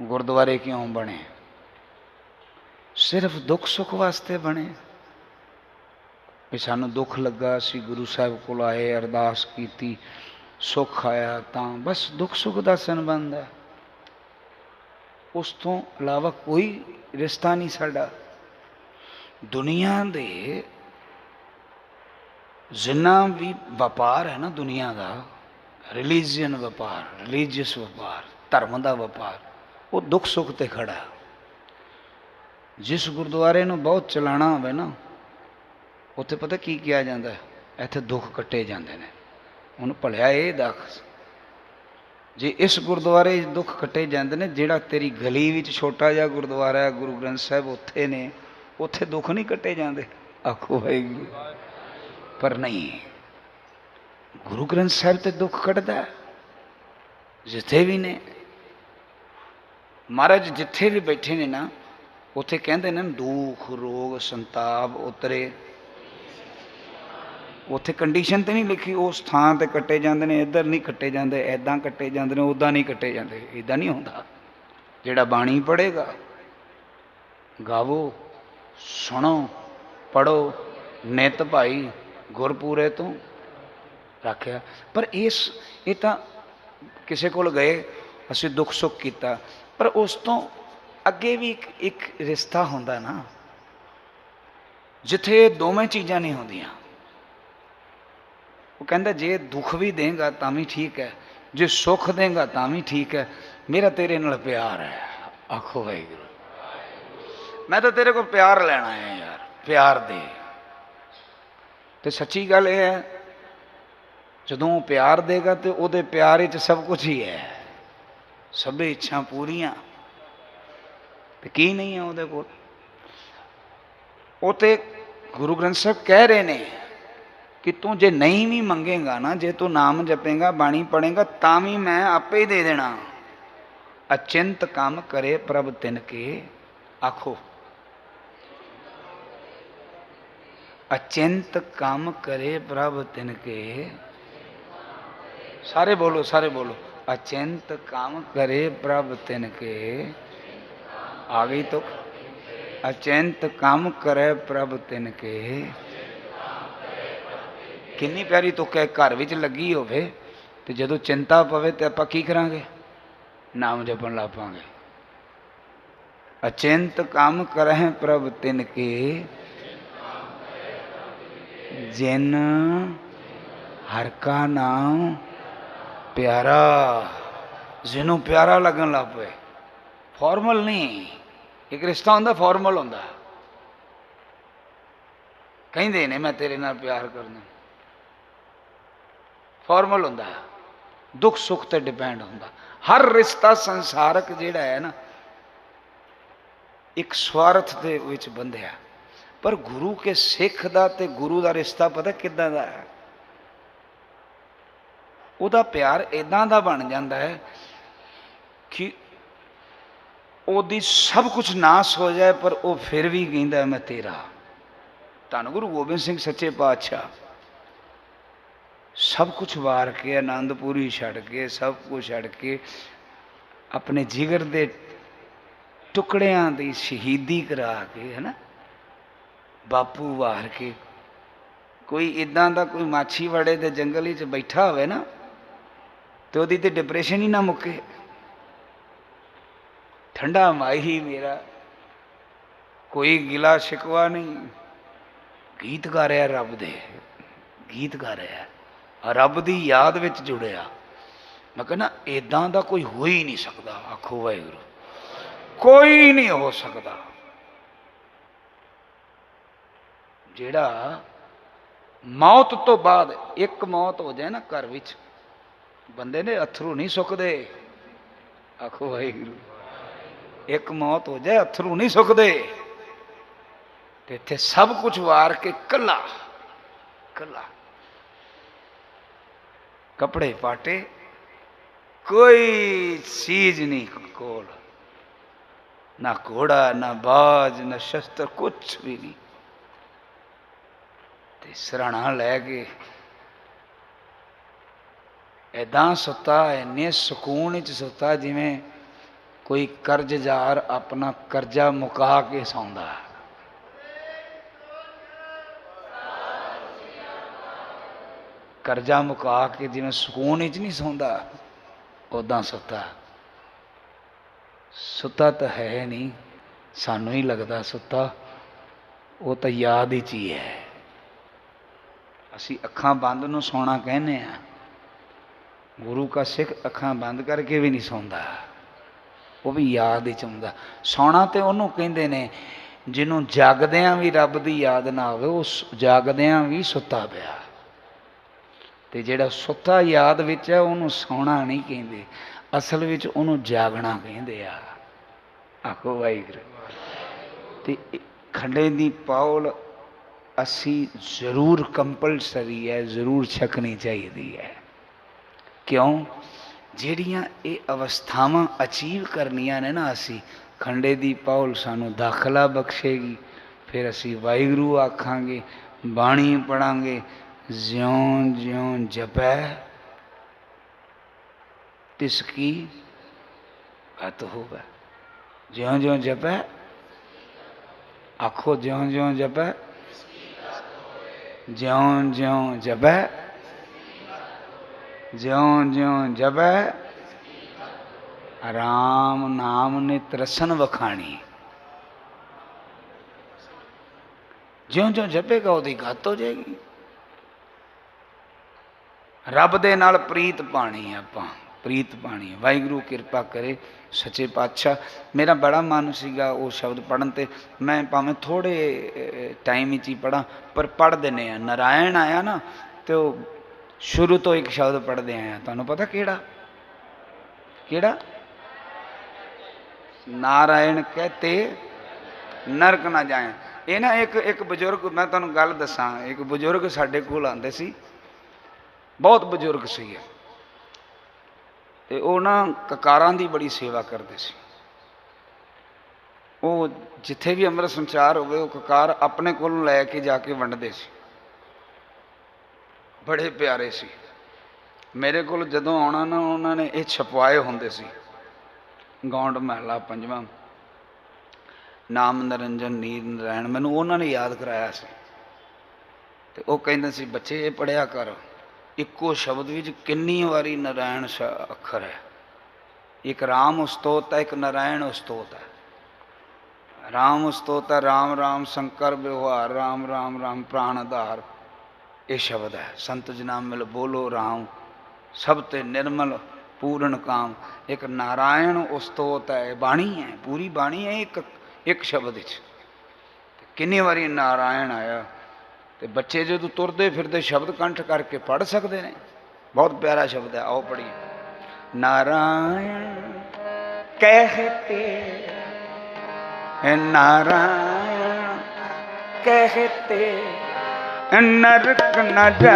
ਗੁਰਦੁਆਰੇ ਕਿਉਂ ਬਣੇ? ਸਿਰਫ ਦੁੱਖ ਸੁੱਖ ਵਾਸਤੇ ਬਣੇ। ਵੀ ਸਾਨੂੰ ਦੁੱਖ ਲੱਗਾ, ਅਸੀਂ ਗੁਰੂ ਸਾਹਿਬ ਕੋਲ ਆਏ, ਅਰਦਾਸ ਕੀਤੀ, ਸੁੱਖ ਆਇਆ ਤਾਂ ਬਸ ਦੁੱਖ ਸੁੱਖ ਦਾ ਸੰਬੰਧ ਹੈ। ਉਸ ਤੋਂ ਇਲਾਵਾ ਕੋਈ ਰਿਸ਼ਤਾ ਨਹੀਂ ਸਾਡਾ। ਦੁਨੀਆ ਦੇ ਜਿੰਨਾ ਵੀ ਵਪਾਰ ਹੈ ਨਾ ਦੁਨੀਆ ਦਾ ਰਿਲੀਜੀਅਨ ਵਪਾਰ ਰਿਲੀਜੀਅਸ ਵਪਾਰ, ਧਰਮ ਦਾ ਵਪਾਰ ਉਹ ਦੁੱਖ ਸੁੱਖ ਤੇ ਖੜਾ ਜਿਸ ਗੁਰਦੁਆਰੇ ਨੂੰ ਬਹੁਤ ਚਲਾਣਾ ਹੋਵੇ ਨਾ, ਉੱਥੇ ਪਤਾ ਕੀ ਕਿਹਾ ਜਾਂਦਾ ਇੱਥੇ ਦੁੱਖ ਕੱਟੇ ਜਾਂਦੇ ਨੇ। ਉਹਨੂੰ ਭਲਿਆ ਇਹ ਦੱਸ ਜੇ ਇਸ ਗੁਰਦੁਆਰੇ ਦੁੱਖ ਕੱਟੇ ਜਾਂਦੇ ਨੇ, ਜਿਹੜਾ ਤੇਰੀ ਗਲੀ ਵਿੱਚ ਛੋਟਾ ਜਿਹਾ ਗੁਰਦੁਆਰਾ ਹੈ, ਗੁਰੂ ਗ੍ਰੰਥ ਸਾਹਿਬ ਉੱਥੇ ਨੇ, ਉੱਥੇ ਦੁੱਖ ਨਹੀਂ ਕੱਟੇ ਜਾਂਦੇ? ਆਖੋ ਵਾਹਿਗੁਰੂ। ਪਰ ਨਹੀਂ, ਗੁਰੂ ਗ੍ਰੰਥ ਸਾਹਿਬ ਤੇ ਦੁੱਖ ਕੱਟਦਾ ਜਿੱਥੇ ਵੀ ਨੇ ਮਹਾਰਾਜ ਜਿੱਥੇ ਵੀ ਬੈਠੇ ਨੇ ਨਾ, ਉੱਥੇ ਕਹਿੰਦੇ ਨੇ, ਦੁੱਖ, ਰੋਗ, ਸੰਤਾਪ ਉਤਰੇ। ਉੱਥੇ ਕੰਡੀਸ਼ਨ ਤੇ ਨਹੀਂ ਲਿਖੀ ਉਸ ਥਾਂ ਤੇ ਕੱਟੇ ਜਾਂਦੇ ਨੇ, ਇੱਧਰ ਨਹੀਂ ਕੱਟੇ ਜਾਂਦੇ ਐਦਾਂ ਕੱਟੇ ਜਾਂਦੇ ਨੇ ਉਦਾਂ ਨਹੀਂ ਕੱਟੇ ਜਾਂਦੇ ਇਦਾਂ ਨਹੀਂ ਹੁੰਦਾ। ਜਿਹੜਾ ਬਾਣੀ ਪੜ੍ਹੇਗਾ, ਗਾਵੋ, ਸੁਣੋ ਪੜੋ ਨਿਤ ਭਾਈ ਗੁਰਪੂਰੇ ਤੋਂ। ਰੱਖਿਆ। ਪਰ ਇਸ, ਇਹ ਤਾਂ ਕਿਸੇ ਕੋਲ ਗਏ ਅਸੀਂ ਦੁੱਖ ਸੁੱਖ ਕੀਤਾ। ਪਰ ਉਸ ਤੋਂ ਅੱਗੇ ਵੀ ਇੱਕ ਇੱਕ ਰਿਸ਼ਤਾ ਹੁੰਦਾ ਨਾ, ਜਿੱਥੇ ਇਹ ਦੋਵੇਂ ਚੀਜ਼ਾਂ ਨਹੀਂ ਹੁੰਦੀਆਂ। ਉਹ ਕਹਿੰਦਾ, ਜੇ ਦੁੱਖ ਵੀ ਦੇਗਾ ਤਾਂ ਵੀ ਠੀਕ ਹੈ, ਜੇ ਸੁੱਖ ਦੇਗਾ ਤਾਂ ਵੀ ਠੀਕ ਹੈ, ਮੇਰਾ ਤੇਰੇ ਨਾਲ ਪਿਆਰ ਹੈ। ਆਖੋ ਵਾਹਿਗੁਰੂ। ਮੈਂ ਤਾਂ ਤੇਰੇ ਕੋਲ ਪਿਆਰ ਲੈਣਾ ਹੈ ਯਾਰ, ਪਿਆਰ ਦੇ। ਤੇ ਸੱਚੀ ਗੱਲ ਇਹ ਹੈ, ਜਦੋਂ ਉਹ ਪਿਆਰ ਦੇਗਾ ਤੇ ਉਹਦੇ ਪਿਆਰ ਵਿੱਚ ਸਭ ਕੁਝ ਹੀ ਹੈ। ਸਭੇ ਇੱਛਾ ਪੂਰੀਆਂ। ਤੇ ਕੀ ਨਹੀਂ ਹੈ ਉਹਦੇ ਕੋਲ? ਉਹ ਤੇ ਗੁਰੂ ਗ੍ਰੰਥ ਸਾਹਿਬ ਕਹਿ ਰਹੇ ਨੇ ਕਿ ਤੂੰ ਜੇ ਨਹੀਂ ਵੀ ਮੰਗੇਗਾ ਨਾ, ਜੇ ਤੂੰ ਨਾਮ ਜਪੇਗਾ, ਬਾਣੀ ਪੜੇਗਾ ਤਾਂ ਵੀ ਮੈਂ ਆਪੇ ਹੀ ਦੇ ਦੇਣਾ। ਅਚਿੰਤ ਕੰਮ ਕਰੇ ਪ੍ਰਭ ਤਿਨ ਕੇ ਆਖੋ। ਅਚਿੰਤ ਕੰਮ ਕਰੇ ਪ੍ਰਭ ਤਿਨ ਕੇ। ਸਾਰੇ ਬੋਲੋ ਸਾਰੇ ਬੋਲੋ। ਅਚਿੰਤ ਕੰਮ ਕਰੇ ਪ੍ਰਭ ਤਿਨ ਕੇ ਆ ਗਈ ਤੁਕ ਅਚਿੰਤ ਕੰਮ ਕਰੇ ਪ੍ਰਭ ਤਿਨ ਕੇ ਕਿੰਨੀ ਪਿਆਰੀ ਤੁਕ ਹੈ ਘਰ ਵਿੱਚ ਲੱਗੀ ਹੋਵੇ ਤੇ ਜਦੋਂ ਚਿੰਤਾ ਪਵੇ ਤੇ ਆਪਾਂ ਕੀ ਕਰਾਂਗੇ ਨਾਮ ਜਪਣ ਲੱਗ ਪਾਂਗੇ ਅਚਿੰਤ ਕੰਮ ਕਰਹਿ ਪ੍ਰਭ ਤਿਨ ਕੇ ਜਿਨ ਹਰ ਕਾ ਨਾਮ ਪਿਆਰਾ, ਜਿਹਨੂੰ ਪਿਆਰਾ ਲੱਗਣ ਲੱਗ ਪਏ। ਫਾਰਮਲ ਨਹੀਂ, ਇੱਕ ਰਿਸ਼ਤਾ ਹੁੰਦਾ, ਫਾਰਮਲ ਹੁੰਦਾ। ਕਹਿੰਦੇ ਨੇ, ਮੈਂ ਤੇਰੇ ਨਾਲ ਪਿਆਰ ਕਰਨਾ ਫਾਰਮਲ ਹੁੰਦਾ। ਦੁੱਖ ਸੁੱਖ ਤੇ ਡਿਪੈਂਡ ਹੁੰਦਾ। ਹਰ ਰਿਸ਼ਤਾ ਸੰਸਾਰਕ ਜਿਹੜਾ ਹੈ ਨਾ, ਇੱਕ ਸਵਾਰਥ ਦੇ ਵਿੱਚ ਬੰਧਿਆ। ਪਰ ਗੁਰੂ ਕੇ ਸਿੱਖ ਦਾ ਤੇ ਗੁਰੂ ਦਾ ਰਿਸ਼ਤਾ ਪਤਾ ਕਿੱਦਾਂ ਦਾ ਹੈ? ਉਹਦਾ ਪਿਆਰ ਇਦਾਂ ਦਾ ਬਣ ਜਾਂਦਾ ਹੈ ਕਿ ਉਹਦੀ ਸਭ ਕੁਝ ਨਾਸ ਹੋ ਜਾਏ, ਪਰ ਉਹ ਫਿਰ ਵੀ ਕਹਿੰਦਾ ਮੈਂ ਤੇਰਾ ਧੰਨ ਗੁਰੂ ਗੋਬਿੰਦ ਸਿੰਘ ਸੱਚੇ ਪਾਤਸ਼ਾਹ। ਸਭ ਕੁਝ ਵਾਰ ਕੇ, ਆਨੰਦਪੁਰੀ ਛੱਡ ਕੇ, ਸਭ ਕੁਝ ਛੱਡ ਕੇ ਆਪਣੇ ਜਿਗਰ ਦੇ ਟੁਕੜਿਆਂ ਦੀ ਸ਼ਹੀਦੀ ਕਰਾ ਕੇ ਹੈਨਾ ਬਾਪੂ ਵਾਰ ਕੇ। ਕੋਈ ਇਦਾਂ ਦਾ ਕੋਈ ਮਾਛੀ ਵੜੇ ਦੇ ਜੰਗਲ ਵਿੱਚ ਬੈਠਾ ਹੋਵੇ ਨਾ ਤੇ ਉਹਦੀ ਤੇ ਡਿਪਰੈਸ਼ਨ ਹੀ ਨਾ ਮੁੱਕੇ। ਠੰਡਾ ਮਾਈ ਮੇਰਾ। ਕੋਈ ਗਿਲਾ ਸ਼ਿਕਵਾ ਨਹੀਂ। ਗੀਤ ਗਾ ਰਿਹਾ ਰੱਬ ਦੇ। ਗੀਤ ਗਾ ਰਿਹਾ। ਰੱਬ ਦੀ ਯਾਦ ਵਿੱਚ ਜੁੜਿਆ। ਮੈਂ ਕਹਿੰਦਾ ਇਦਾਂ ਦਾ ਕੋਈ ਹੋ ਹੀ ਨਹੀਂ ਸਕਦਾ। ਆਖੋ ਵਾਹਿਗੁਰੂ। ਕੋਈ ਨਹੀਂ ਹੋ ਸਕਦਾ। ਜਿਹੜਾ ਮੌਤ ਤੋਂ ਬਾਅਦ ਇੱਕ ਮੌਤ ਹੋ ਜਾਏ ਨਾ ਘਰ ਵਿੱਚ ਬੰਦੇ ਨੇ ਅਥਰੂ ਨਹੀਂ ਸੁੱਕਦੇ। ਆਖੋ ਵਾਹਿਗੁਰੂ, ਇੱਕ ਮੌਤ ਹੋ ਜਾਏ, ਅਥਰੂ ਨਹੀਂ ਸੁੱਕਦੇ। ਤੇ ਇੱਥੇ ਸਭ ਕੁਝ ਵਾਰ ਕੇ ਕੱਲਾ ਕੱਲਾ। ਕਪੜੇ ਪਾਟੇ, ਕੋਈ ਚੀਜ਼ ਨਹੀਂ ਕੋਲ। ਨਾ ਘੋੜਾ, ਨਾ ਬਾਜ, ਨਾ ਸ਼ਸਤਰ ਕੁਝ ਵੀ ਨਹੀਂ। ਤੇ ਸਰਾਣਾ ਲੈ ਕੇ ਐਦਾਂ ਸੁੱਤਾ, ਇੰਨੇ ਸਕੂਨ ਵਿੱਚ ਸੁੱਤਾ ਜਿਵੇਂ ਕੋਈ ਕਰਜ਼ਦਾਰ ਆਪਣਾ ਕਰਜ਼ਾ ਮੁਕਾ ਕੇ ਸੌਂਦਾ ਕਰਜ਼ਾ ਮੁਕਾ ਕੇ ਜਿਵੇਂ ਸਕੂਨ ਵਿੱਚ ਨਹੀਂ ਸੌਂਦਾ ਉਦਾਂ ਸੁੱਤਾ। ਸੁੱਤਾ ਤਾਂ ਹੈ ਨਹੀਂ, ਸਾਨੂੰ ਹੀ ਲੱਗਦਾ ਸੁੱਤਾ, ਉਹ ਤਾਂ ਯਾਦ ਵਿੱਚ ਹੀ ਹੈ। ਅਸੀਂ ਅੱਖਾਂ ਬੰਦ ਨੂੰ ਸੌਣਾ ਕਹਿੰਦੇ ਆ ਗੁਰੂ ਕਾ ਸਿੱਖ ਅੱਖਾਂ ਬੰਦ ਕਰਕੇ ਵੀ ਨਹੀਂ ਸੌਂਦਾ। ਉਹ ਵੀ ਯਾਦ ਵਿੱਚ ਹੁੰਦਾ ਸੌਣਾ ਤੇ ਉਹਨੂੰ ਕਹਿੰਦੇ ਨੇ, ਜਿਹਨੂੰ ਜਾਗਦਿਆਂ ਵੀ ਰੱਬ ਦੀ ਯਾਦ ਨਾ ਆਵੇ, ਉਹ ਜਾਗਦਿਆਂ ਵੀ ਸੁੱਤਾ ਪਿਆ। ਤੇ ਜਿਹੜਾ ਸੁੱਤਾ ਯਾਦ ਵਿੱਚ ਹੈ, ਉਹਨੂੰ ਸੌਣਾ ਨਹੀਂ ਕਹਿੰਦੇ। ਅਸਲ ਵਿੱਚ ਉਹਨੂੰ ਜਾਗਣਾ ਕਹਿੰਦੇ ਆ। ਆਖੋ ਵਾਹਿਗੁਰੂ। ਤੇ ਖੰਡੇ ਦੀ ਪੌਲ ਅਸੀਂ ਜ਼ਰੂਰ ਕੰਪਲਸਰੀ ਹੈ, ਜ਼ਰੂਰ ਛਕਣੀ ਚਾਹੀਦੀ ਹੈ। ਕਿਉਂ? ਜਿਹੜੀਆਂ ਇਹ ਅਵਸਥਾਵਾਂ ਅਚੀਵ ਕਰਨੀਆਂ ਨੇ ਨਾ ਅਸੀਂ, ਖੰਡੇ ਦੀ ਪੌਲ ਸਾਨੂੰ ਦਾਖਲਾ ਬਖਸ਼ੇਗੀ, ਫਿਰ ਅਸੀਂ ਵਾਹਿਗੁਰੂ ਆਖਾਂਗੇ, ਬਾਣੀ ਪੜਾਂਗੇ, ਜਿਉਂ ਜਿਉਂ ਜਪੈ। ਤਿਸ ਕੀ ਘਤ ਹੋਵੇ? ਜਿਉਂ ਜਿਉਂ ਜਪੈ, ਆਖੋ ਜਿਉਂ ਜਿਉਂ ਜਪੈ। ਜਿਉਂ ਜਿਉਂ ਜਪੈ ਜਿਉਂ ਜਿਉਂ ਜਪੈ, ਰਾਮ ਨਾਮ ਨੇ ਤਰਸਨ ਵਖਾਣੀ। ਜਿਉਂ ਜਿਉਂ ਜਪੇਗਾ, ਉਹਦੀ ਘੱਟ ਹੋ ਜਾਏਗੀ। ਰੱਬ ਦੇ ਨਾਲ ਪ੍ਰੀਤ ਪਾਣੀ ਆਪਾਂ, ਪ੍ਰੀਤ ਪਾਣੀ ਵਾਹਿਗੁਰੂ ਕਿਰਪਾ ਕਰੇ, ਸੱਚੇ ਪਾਤਸ਼ਾਹ। ਮੇਰਾ ਬੜਾ ਮਨ ਸੀਗਾ ਉਹ ਸ਼ਬਦ ਪੜਨ ਤੇ। ਮੈਂ ਭਾਵੇਂ ਥੋੜੇ ਟਾਈਮ ਵਿੱਚ ਹੀ ਪੜਾਂ ਪਰ ਪੜ ਦਿੰਨੇ ਆ ਨਾਰਾਇਣ ਆਇਆ ਨਾ, ਤੇ ਉਹ ਸ਼ੁਰੂ ਤੋਂ ਇੱਕ ਸ਼ਬਦ ਪੜਦੇ ਆਇਆ। ਤੁਹਾਨੂੰ ਪਤਾ ਕਿਹੜਾ? ਕਿਹੜਾ? ਨਾਰਾਇਣ ਕਹਤੇ ਨਰਕ ਨਾ ਜਾਏ। ਇਹ ਨਾ ਇੱਕ ਇੱਕ ਬਜ਼ੁਰਗ, ਮੈਂ ਤੁਹਾਨੂੰ ਗੱਲ ਦੱਸਾਂ, ਇੱਕ ਬਜ਼ੁਰਗ ਸਾਡੇ ਕੋਲ ਆਂਦੇ ਸੀ। ਬਹੁਤ ਬਜ਼ੁਰਗ ਸੀਗੇ। ਤੇ ਉਹ ਨਾ ਕਕਾਰਾਂ ਦੀ ਬੜੀ ਸੇਵਾ ਕਰਦੇ ਸੀ। ਉਹ ਜਿੱਥੇ ਵੀ ਅੰਮ੍ਰਿਤ ਸੰਚਾਰ ਹੋਵੇ, ਉਹ ਕਕਾਰ ਆਪਣੇ ਕੋਲ ਲੈ ਕੇ ਜਾ ਕੇ ਵੰਡਦੇ ਸੀ। ਬੜੇ ਪਿਆਰੇ ਸੀ। ਮੇਰੇ ਕੋਲ ਜਦੋਂ ਆਉਣਾ ਨਾ, ਉਹਨਾਂ ਨੇ ਇਹ ਛਪਵਾਏ ਹੁੰਦੇ ਸੀ। ਗੌਂਡ ਮਹਿਲਾ ਪੰਜਵਾਂ। ਨਾਮ ਨਰੰਜਨ ਨੀਰ ਨਰਾਇਣ ਮੈਨੂੰ ਉਹਨਾਂ ਨੇ ਯਾਦ ਕਰਾਇਆ ਸੀ। ਤੇ ਉਹ ਕਹਿੰਦੇ ਸੀ, ਬੱਚੇ, ਇਹ ਪੜਿਆ ਕਰ। ਇੱਕੋ ਸ਼ਬਦ ਵਿੱਚ ਕਿੰਨੀ ਵਾਰੀ ਨਰਾਇਣ ਸ਼ ਅੱਖਰ ਹੈ। ਇੱਕ ਰਾਮ ਉਸਤੋਤ ਹੈ, ਇੱਕ ਨਰਾਇਣ ਉਸਤੋਤ ਹੈ। ਰਾਮ ਉਸਤੋਤ ਹੈ, ਰਾਮ ਰਾਮ ਸ਼ੰਕਰ ਵਿਵਹਾਰ, ਰਾਮ ਰਾਮ ਰਾਮ ਪ੍ਰਾਣ ਆਧਾਰ। ਇਹ ਸ਼ਬਦ ਹੈ। ਸੰਤ ਜਨਾਮ ਮਿਲ ਬੋਲੋ ਰਾਮ, ਸਭ ਤੇ ਨਿਰਮਲ ਪੂਰਨ ਕਾਮ। ਇੱਕ ਨਾਰਾਇਣ ਉਸਤੋਤ ਹੈ ਬਾਣੀ ਹੈ, ਪੂਰੀ ਬਾਣੀ ਹੈ ਇੱਕ ਇੱਕ ਸ਼ਬਦ ਵਿੱਚ। ਕਿੰਨੀ ਵਾਰੀ ਨਾਰਾਇਣ ਆਇਆ, ਤੇ ਬੱਚੇ ਜਦੋਂ ਤੁਰਦੇ ਫਿਰਦੇ ਸ਼ਬਦ ਕੰਠ ਕਰਕੇ ਪੜ ਸਕਦੇ ਨੇ। ਬਹੁਤ ਪਿਆਰਾ ਸ਼ਬਦ ਹੈ, ਆਓ ਪੜੀਏ ਨਾਰਾਇਣ ਕਹਤੇ, ਹੈ ਨਾਰਾਇਣ ਕਹਤੇ ਨਰਕ ਨ ਜਾ